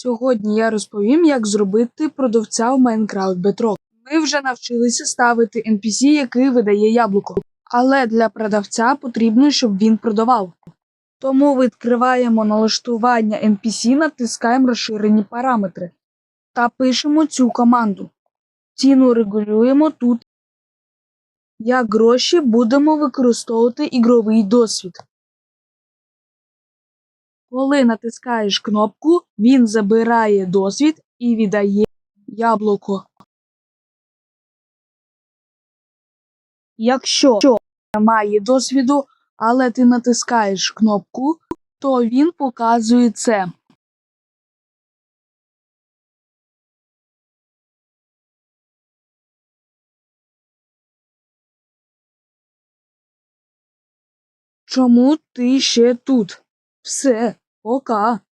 Сьогодні я розповім, як зробити продавця в Minecraft Bedrock. Ми вже навчилися ставити NPC, який видає яблуко. Але для продавця потрібно, щоб він продавав. Тому відкриваємо налаштування NPC, натискаємо розширені параметри та пишемо цю команду. Ціну регулюємо тут. Як гроші будемо використовувати ігровий досвід. Коли натискаєш кнопку, він забирає досвід і віддає яблуко. Якщо немає досвіду, але ти натискаєш кнопку, то він показує це. Чому ти ще тут? 不是，我干。